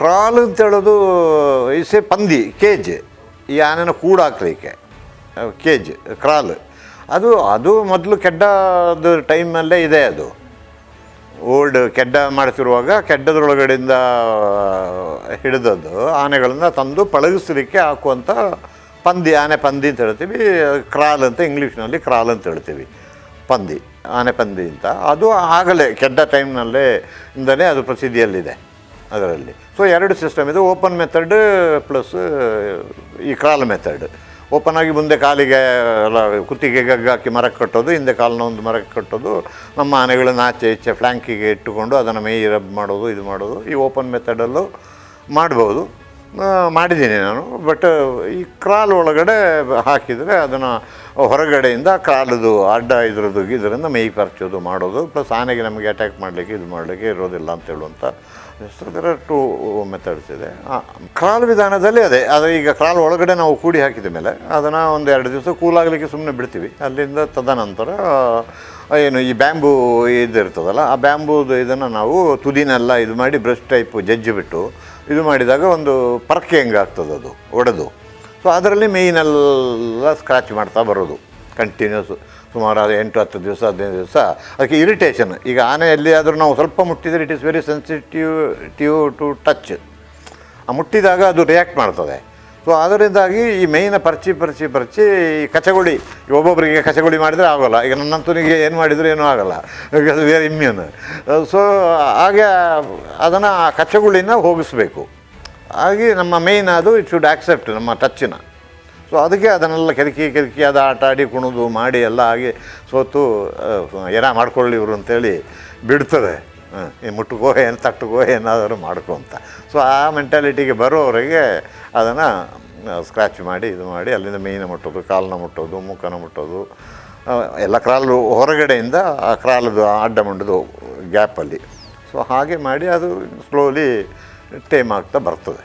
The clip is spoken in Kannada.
ಕ್ರಾಲ್ ಅಂತ ಹೇಳೋದು ಇಸೆ ಪಂದಿ ಕೇಜ್ ಈ ಆನೆನ ಕೂಡ ಹಾಕ್ಲಿಕ್ಕೆ ಕೇಜ್ ಕ್ರಾಲ್ ಅದು ಅದು ಮೊದಲು ಕೆಡ್ಡದ ಟೈಮಲ್ಲೇ ಇದೆ ಅದು. ಓಲ್ಡ್ ಕೆಡ್ಡ ಮಾಡ್ತಿರುವಾಗ ಕೆಡ್ಡದ್ರೊಳಗಡೆಯಿಂದ ಹಿಡಿದದ್ದು, ಆನೆಗಳನ್ನು ತಂದು ಪಳಗಿಸಲಿಕ್ಕೆ ಹಾಕುವಂಥ ಪಂದಿ ಆನೆ ಪಂದಿ ಅಂತ ಹೇಳ್ತೀವಿ. ಕ್ರಾಲ್ ಅಂತ ಇಂಗ್ಲೀಷ್ನಲ್ಲಿ ಕ್ರಾಲ್ ಅಂತ ಹೇಳ್ತೀವಿ. ಪಂದಿ ಆನೆ ಪಂದಿ ಅಂತ. ಅದು ಆಗಲೇ, ಕೆಡ್ಡ ಟೈಮ್ನಲ್ಲೇ ಇಂದಲೇ ಅದು ಪ್ರಸಿದ್ಧಿಯಲ್ಲಿದೆ. ಅದರಲ್ಲಿ. ಸೊ ಎರಡು ಸಿಸ್ಟಮ್ ಇದೆ. ಓಪನ್ ಮೆಥಡ್ ಪ್ಲಸ್ ಈ ಕ್ರಾಲ್ ಮೆಥಡ್ ಓಪನ್ ಆಗಿ ಮುಂದೆ ಕಾಲಿಗೆ ಎಲ್ಲ ಕುತ್ತಿಗೆ ಗಗ್ಗಾಕಿ ಮರಕ್ಕೆ ಕಟ್ಟೋದು, ಹಿಂದೆ ಕಾಲನ್ನ ಒಂದು ಮರಕ್ಕೆ ಕಟ್ಟೋದು, ನಮ್ಮ ಆನೆಗಳನ್ನ ಆಚೆ ಈಚೆ ಫ್ಲ್ಯಾಂಕಿಗೆ ಇಟ್ಟುಕೊಂಡು ಅದನ್ನು ಮೇಯಿ ರಬ್ ಮಾಡೋದು, ಇದು ಮಾಡೋದು. ಈ ಓಪನ್ ಮೆಥಡಲ್ಲೂ ಮಾಡ್ಬೋದು. ಮಾಡಿದ್ದೀನಿ ನಾನು. ಬಟ್ ಈ ಕ್ರಾಲ್ ಒಳಗಡೆ ಹಾಕಿದರೆ ಅದನ್ನು ಹೊರಗಡೆಯಿಂದ ಕ್ರಾಲದು ಅಡ್ಡ ಇದ್ರದ್ದು ಇದರಿಂದ ಮೈ ಪರ್ಚೋದು ಮಾಡೋದು. ಪ್ಲಸ್ ಆನೆಗೆ ನಮಗೆ ಅಟ್ಯಾಕ್ ಮಾಡಲಿಕ್ಕೆ ಇದು ಮಾಡಲಿಕ್ಕೆ ಇರೋದಿಲ್ಲ ಅಂತ ಹೇಳುವಂಥ ಟು ಮೆಥಡ್ಸ್ ಇದೆ. ಕ್ರಾಲ್ ವಿಧಾನದಲ್ಲಿ ಅದೇ. ಅದು ಈಗ ಕ್ರಾಲ್ ಒಳಗಡೆ ನಾವು ಕೂಡಿ ಹಾಕಿದ ಮೇಲೆ ಅದನ್ನು ಒಂದು ಎರಡು ದಿವಸ ಕೂಲಾಗಲಿಕ್ಕೆ ಸುಮ್ಮನೆ ಬಿಡ್ತೀವಿ. ಅಲ್ಲಿಂದ ತದನಂತರ ಏನು ಈ ಬ್ಯಾಂಬೂ ಇದಿರ್ತದಲ್ಲ ಆ ಬ್ಯಾಂಬೂದು ಇದನ್ನು ನಾವು ತುದಿನೆಲ್ಲ ಇದು ಮಾಡಿ ಬ್ರಷ್ ಟೈಪ್ ಜಜ್ಜಿ ಬಿಟ್ಟು ಇದು ಮಾಡಿದಾಗ ಒಂದು ಪರಕೆ ಹೆಂಗೆ ಆಗ್ತದೆ ಅದು, ಒಡೆದು. ಸೊ ಅದರಲ್ಲಿ ಮೇಯ್ನೆಲ್ಲ ಸ್ಕ್ರಾಚ್ ಮಾಡ್ತಾ ಬರೋದು. ಕಂಟಿನ್ಯೂಸ್ ಸುಮಾರು ಎಂಟು, ಹತ್ತು ದಿವಸ, ಹದಿನೈದು ದಿವಸ. ಅದಕ್ಕೆ ಇರಿಟೇಷನ್ ಈಗ ಆನೆಯಲ್ಲಿ ಆದರೂ ನಾವು ಸ್ವಲ್ಪ ಮುಟ್ಟಿದರೆ it is very sensitive to to touch ಆ ಮುಟ್ಟಿದಾಗ ಅದು ರಿಯಾಕ್ಟ್ ಮಾಡ್ತದೆ. ಸೊ ಅದರಿಂದಾಗಿ ಈ ಮೇಯ್ನ ಪರ್ಚಿ ಪರ್ಚಿ ಪರ್ಚಿ ಈ ಕಚಗುಳಿ ಒಬ್ಬೊಬ್ಬರಿಗೆ ಕಚಗುಳಿ ಮಾಡಿದರೆ ಆಗೋಲ್ಲ. ಈಗ ನನ್ನಂತನಿಗೆ ಏನು ಮಾಡಿದರೂ ಏನೂ ಆಗೋಲ್ಲ. ಅದು ವೇರ್ ಇಮ್ಯೂನ್. ಸೊ ಹಾಗೆ ಅದನ್ನು ಆ ಕಚಗುಳಿನ ಹೋಗಿಸ್ಬೇಕು. ಹಾಗೆ ನಮ್ಮ ಮೇಯ್ನ್ ಅದು ಇಟ್ ಶುಡ್ ಆಕ್ಸೆಪ್ಟ್ ನಮ್ಮ ಟಚ್ಚಿನ. ಸೊ ಅದಕ್ಕೆ ಅದನ್ನೆಲ್ಲ ಕೆದಕಿ ಕೆದಕಿ ಅದು ಆಟ ಆಡಿ ಕುಣಿದು ಮಾಡಿ ಎಲ್ಲ ಆಗಿ ಸೋತು ಏನ ಮಾಡ್ಕೊಳ್ಳಿ ಇವರು ಅಂತೇಳಿ ಬಿಡ್ತದೆ. ಮುಟ್ಟುಕೋ ಏನು ತಟ್ಟುಗೋ ಏನಾದರೂ ಮಾಡ್ಕೊ ಅಂತ. ಸೊ ಆ ಮೆಂಟಾಲಿಟಿಗೆ ಬರೋವರೆಗೆ ಅದನ್ನು ಸ್ಕ್ರ್ಯಾಚ್ ಮಾಡಿ, ಇದು ಮಾಡಿ, ಅಲ್ಲಿಂದ ಮೈನ ಮುಟ್ಟೋದು ಕಾಲನ್ನ ಮುಟ್ಟೋದು ಮುಖನ ಮುಟ್ಟೋದು ಎಲ್ಲ ಕ್ರಾಲು ಹೊರಗಡೆಯಿಂದ ಆ ಕ್ರಾಲದು ಅಡ್ಡ ಮುಂಡದು ಗ್ಯಾಪಲ್ಲಿ. ಸೊ ಹಾಗೆ ಮಾಡಿ ಅದು ಸ್ಲೋಲಿ ಟೇಮ್ ಆಗ್ತಾ ಬರ್ತದೆ.